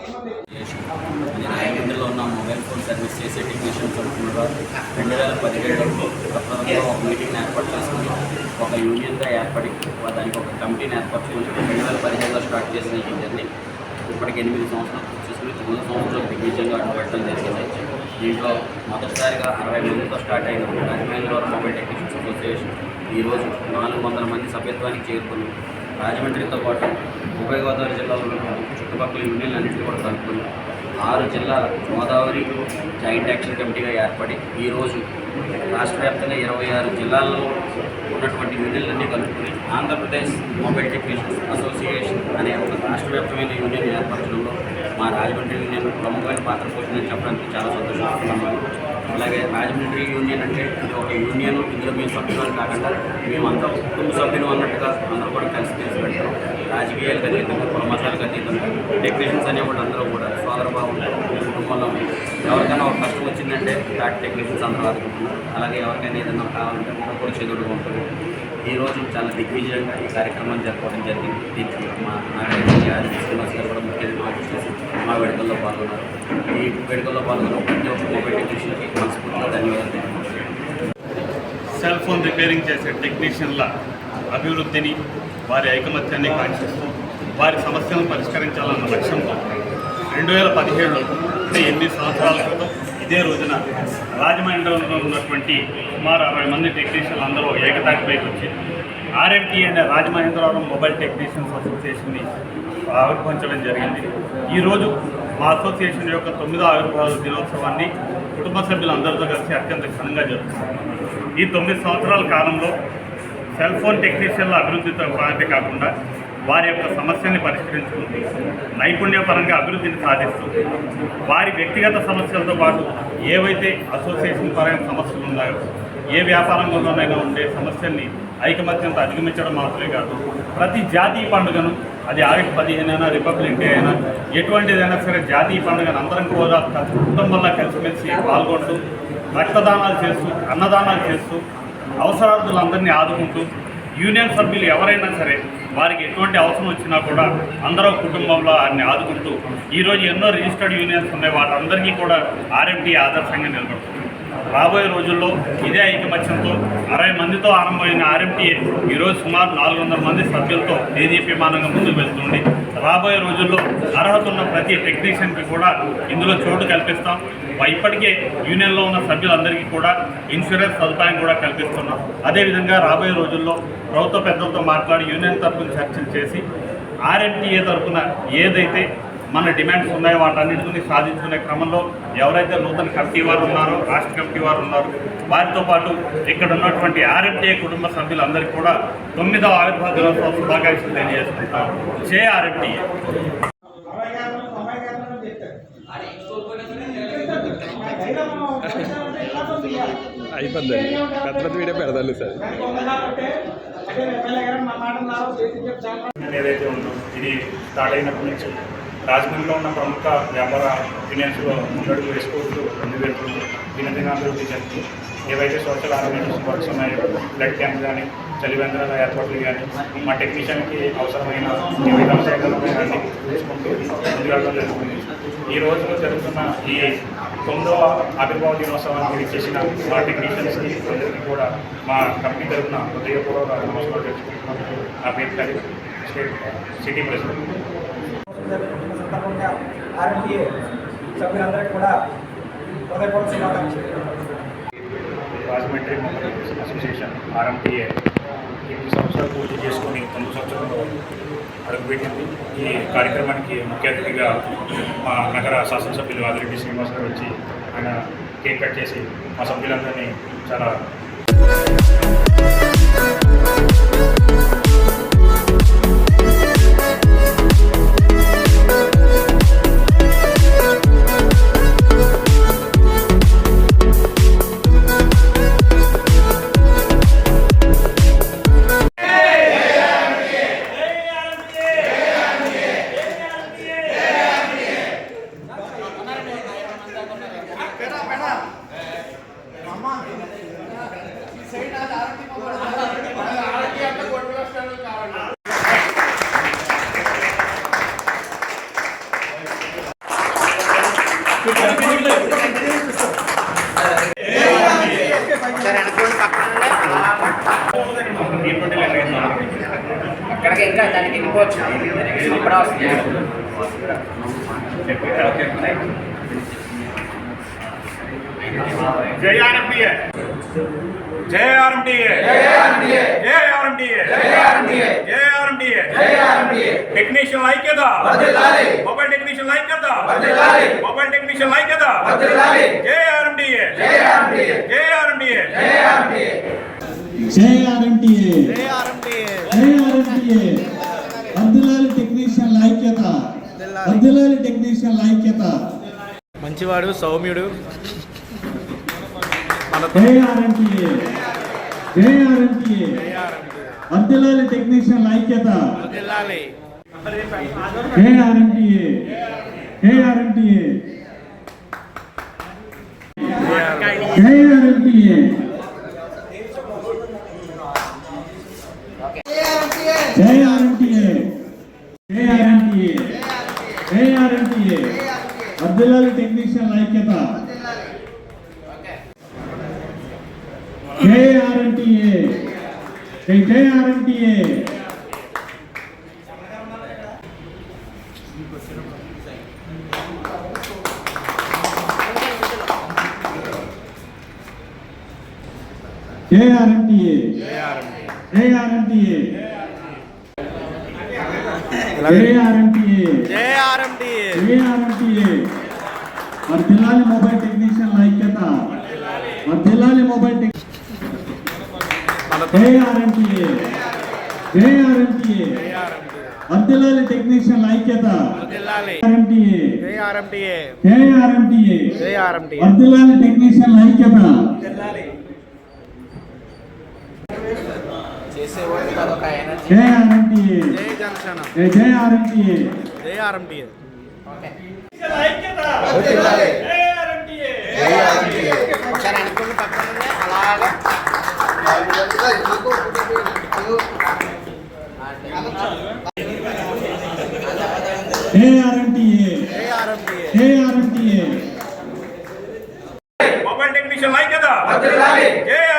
అది ఉన్న mobile phone service చేసే టెక్నీషియన్స్ అనుకున్నారు రెండు వేల పదిహేడులో కొత్తలో ఒక మీటింగ్ ఏర్పాటు చేసుకుని ఒక యూనియన్గా ఏర్పడి దానికి ఒక కమిటీని ఏర్పాటు చేసుకుని రెండు వేల పదిహేడులో స్టార్ట్ చేసిన ఈ జర్నీ ఇప్పటికి ఎనిమిది సంవత్సరాలు చూసుకుని తొమ్మిది సంవత్సరాలు టెక్నీషియన్గా అడుగుపెట్టడం జరిగింది. దీంట్లో మొదటిసారిగా అరవై మందితో స్టార్ట్ అయిన రాజమహేంద్రవరం మొబైల్ టెక్నీషియన్స్ అసోసియేషన్ ఈరోజు నాలుగు వందల మంది సభ్యత్వానికి చేరుకుని రాజమండ్రితో పాటు ఉభయ గోదావరి జిల్లాలో చుట్టుపక్కల యూనియన్లు అన్నింటినీ కూడా కలుపుకుంది ఆరు జిల్లాల గోదావరి జాయింట్ యాక్షన్ కమిటీగా ఏర్పడి ఈరోజు రాష్ట్ర వ్యాప్తంగా ఇరవై ఆరు జిల్లాల్లో ఉన్నటువంటి యూనియన్లన్నీ కలుపుకుని ఆంధ్రప్రదేశ్ మొబైల్ టెక్నీషియన్స్ అసోసియేషన్ అనే ఒక రాష్ట్ర వ్యాప్తమైన యూనియన్ ఏర్పరచడంలో మా రాజమండ్రి యూనియన్ ప్రముఖమైన పాత్ర పోషిందని చెప్పడానికి చాలా సంతోషిస్తున్నాను అలాగే రాజమండ్రి యూనియన్ అంటే ఇది ఒక యూనియన్ ఇందులో మేము సభ్యులు కాకుండా మేమంతా కుటుంబ సభ్యులు అన్నట్టుగా అందరూ కూడా కలిసి కలిసి పెడతాం. రాజకీయాలకు అతీతంగా కులమతాలకు అతీతంగా టెక్నీషియన్స్ అనేవాడు అందరూ కూడా సోదరభావం కుటుంబంలో ఎవరికైనా ఒక కష్టం వచ్చిందంటే టాట్ టెక్నీషియన్స్ అందరూ ఆదుకుంటున్నారు. అలాగే ఎవరికైనా ఏదైనా కావాలంటే మనం కూడా చేదుడుగా ఉంటుంది. ఈరోజు చాలా దిగ్విజయంగా ఈ కార్యక్రమాన్ని జరుపుకోవడం జరిగింది. దీనికి మా నారాయణ శ్రీనివాస్ గారు చేసి మా వేడుకల్లో పాల్గొన్నారు. ఈ వేడుకల్లో పాల్గొన్న ప్రతి ఒక్క మొబైల్ టెక్నీషియన్కి మనస్ఫూర్తిగా ధన్యవాదాలు సెల్ ఫోన్ రిపేరింగ్ చేసే టెక్నీషియన్ల అభివృద్ధిని వారి ఐకమత్యాన్ని కాంక్షిస్తూ వారి సమస్యలను పరిష్కరించాలన్న లక్ష్యంతో రెండు వేల పదిహేడులో అంటే ఎనిమిది సంవత్సరాల క్రితం ఇదే రోజున రాజమండ్రిలో ఉన్నటువంటి సుమారు అరవై మంది టెక్నీషియన్లు అందరూ ఏకతాటిపైకి వచ్చి ఆర్ఎంటీ అనే రాజమహేంద్రవరం మొబైల్ టెక్నీషియన్స్ అసోసియేషన్ని ఆవిర్భవించడం జరిగింది. ఈరోజు మా అసోసియేషన్ యొక్క తొమ్మిదో ఆవిర్భావ దినోత్సవాన్ని కుటుంబ సభ్యులందరితో కలిసి అత్యంత ఘనంగా జరుగుతుంది ఈ తొమ్మిది సంవత్సరాల కాలంలో సెల్ ఫోన్ టెక్నీషియన్ల అభివృద్ధితో పాటే కాకుండా వారి యొక్క సమస్యల్ని పరిష్కరించుకుంటూ నైపుణ్యపరంగా అభివృద్ధిని సాధిస్తూ వారి వ్యక్తిగత సమస్యలతో పాటు ఏవైతే అసోసియేషన్ పరమైన సమస్యలు ఉన్నాయో ఏ వ్యాపారంలోనైనా ఉండే సమస్యల్ని ఐకమత్యంతో అధిగమించడం మాత్రమే కాదు ప్రతి జాతీయ పండుగను అది ఆగస్టు పదిహేను అయినా రిపబ్లిక్ డే అయినా ఎటువంటిదైనా సరే జాతీయ పండుగను అందరం కూడా కుటుంబంలో కలిసిమెలిసి పాల్గొంటూ రక్తదానాలు చేస్తూ అన్నదానాలు చేస్తూ అవసరార్థులందరినీ ఆదుకుంటూ యూనియన్ సభ్యులు ఎవరైనా సరే వారికి ఎటువంటి అవసరం వచ్చినా కూడా అందరూ కుటుంబంలో వారిని ఆదుకుంటూ ఈరోజు ఎన్నో రిజిస్టర్డ్ యూనియన్స్ ఉన్నాయి వాటందరికీ కూడా ఆర్ఎంపీ ఆదర్శంగా నిలబడుతుంది. రాబోయే రోజుల్లో ఇదే ఐకమత్యంతో అరవై మందితో ఆరంభమైన ఆర్ఎంటీఏ ఈరోజు సుమారు నాలుగు వందల మంది సభ్యులతో దేదీప్యమానంగా ముందుకు వెళ్తుంది. రాబోయే రోజుల్లో అర్హత ఉన్న ప్రతి టెక్నీషియన్కి కూడా ఇందులో చోటు కల్పిస్తాం. ఇప్పటికే యూనియన్లో ఉన్న సభ్యులందరికీ కూడా ఇన్సూరెన్స్ సదుపాయం కూడా కల్పిస్తున్నాం. అదేవిధంగా రాబోయే రోజుల్లో ప్రభుత్వ పెద్దలతో మాట్లాడి యూనియన్ తరఫున చర్చలు చేసి ఆర్ఎంటీఏ తరఫున ఏదైతే మన డిమాండ్స్ ఉన్నాయో వాటన్నిటిని సాధించుకునే క్రమంలో ఎవరైతే నూతన కమిటీ వారు ఉన్నారో రాష్ట్ర కమిటీ వారు ఉన్నారో వారితో పాటు ఇక్కడ ఉన్నటువంటి ఆర్ఎంటీఏ కుటుంబ సభ్యులందరికీ కూడా తొమ్మిదవ ఆవిర్భావ దినోత్సవ శుభాకాంక్షలు తెలియజేసుకుంటాం జే అయిపోద్ది పెద్ద వీడియో పెడతాను సార్. ఏదైతే ఉందో ఇది స్టార్ట్ అయినప్పటి నుంచి రాజమండ్రిలో ఉన్న ప్రముఖ వ్యాపార యూనియన్స్లో ముందడుగు వేసుకోవచ్చు. రెండు వేలు దినదినాభివృద్ధి చెందుతూ ఏవైతే సోషల్ ఆర్గనైజేషన్ వర్క్స్ ఉన్నాయో బ్లడ్ క్యాంప్ కానీ చలివేంద్రాల ఏర్పాట్లు కానీ మా టెక్నీషియన్కి అవసరమైన వివిధ సేకరణమైన చూసుకుంటూ జరుగుతుంది. ఈ రోజు జరుగుతున్న ఈ తొమ్మిదవ ఆవిర్భావ దినోత్సవానికి చేసిన మా టెక్నీషియన్స్కి అందరికీ కూడా మా కంపెనీ తరఫున హృదయపూర్వక నమస్కారం తెలుసుకుంటున్నాను నా పేరు స్టేట్ సిటీ ప్రెసిడెంట్. సందర్భంగా ఆర్ఎంటీఏ సభ్యులందరికీ కూడా హృదయపూర్వక శుభాకాంక్షలు రాజమండ్రి అసోసియేషన్ ఆర్ఎంటీఏ ఎనిమిది సంవత్సరాలు పూర్తి చేసుకొని తొమ్మిది సంవత్సరాలు అడుగుపెట్టింది ఈ కార్యక్రమానికి ముఖ్య అతిథిగా మా నగర శాసనసభ్యులు ఆదిరెడ్డి శ్రీనివాసరావు వచ్చి ఆయన కేక్ కట్ చేసి మా సభ్యులందరినీ చాలా Watch जय आरएमडी है जय आरएमडी है जय आरएमडी है जय आरएमडी है जय आरएमडी है जय आरएमडी है जय आरएमडी है टेक्नीशियन लाइक के दा बदलाले मोबाइल टेक्नीशियन लाइक के दा बदलाले मोबाइल टेक्नीशियन लाइक के दा बदलाले जय आरएमडी है जय आरएमडी है जय आरएमडी है जय आरएमडी है जय आरएमडी है जय आरएमडी है जय आरएमडी है టెక్నీషియన్ ఐక్యత. మంచివాడు సౌమ్యుడు. వర్ధిల్లాలి టెక్నీషియన్ ఐక్యత. జిల్లాలి జేఆర్ఎంటీఏ JRMTA JRMTA JRMTA JRMTA జేఆర్ఎంటీఏ technician ఐక్యత. జేఆర్ఎంటీఏ జై జేఆర్ఎంటీఏ జేఆర్ఎంటీఏ జేఆర్ఎంటీఏ జేఆర్ఎంటీఏ జేఆర్ఎండిఏ ఏఆర్ఎంటీఏ వర్ధిల్లాలి మొబైల్ టెక్నీషియన్ ఐక్యత. వర్ధిల్లాలి మొబైల్ టెక్ ఏఆర్ఎంటీఏ ఏఆర్ఎంటీఏ వర్ధిల్లాలి టెక్నీషియన్ ఐక్యత. వర్ధిల్లాలి టెక్నీషియన్ ఐక్యత. జేఆర్ఎంటీఏ ఏఆర్ఎంటీఏ జేఆర్ఎండిఏ ఏఆర్ఎంటీఏ మొబైల్ టెక్నీషియన్ జై ఆర్ఎండిఏ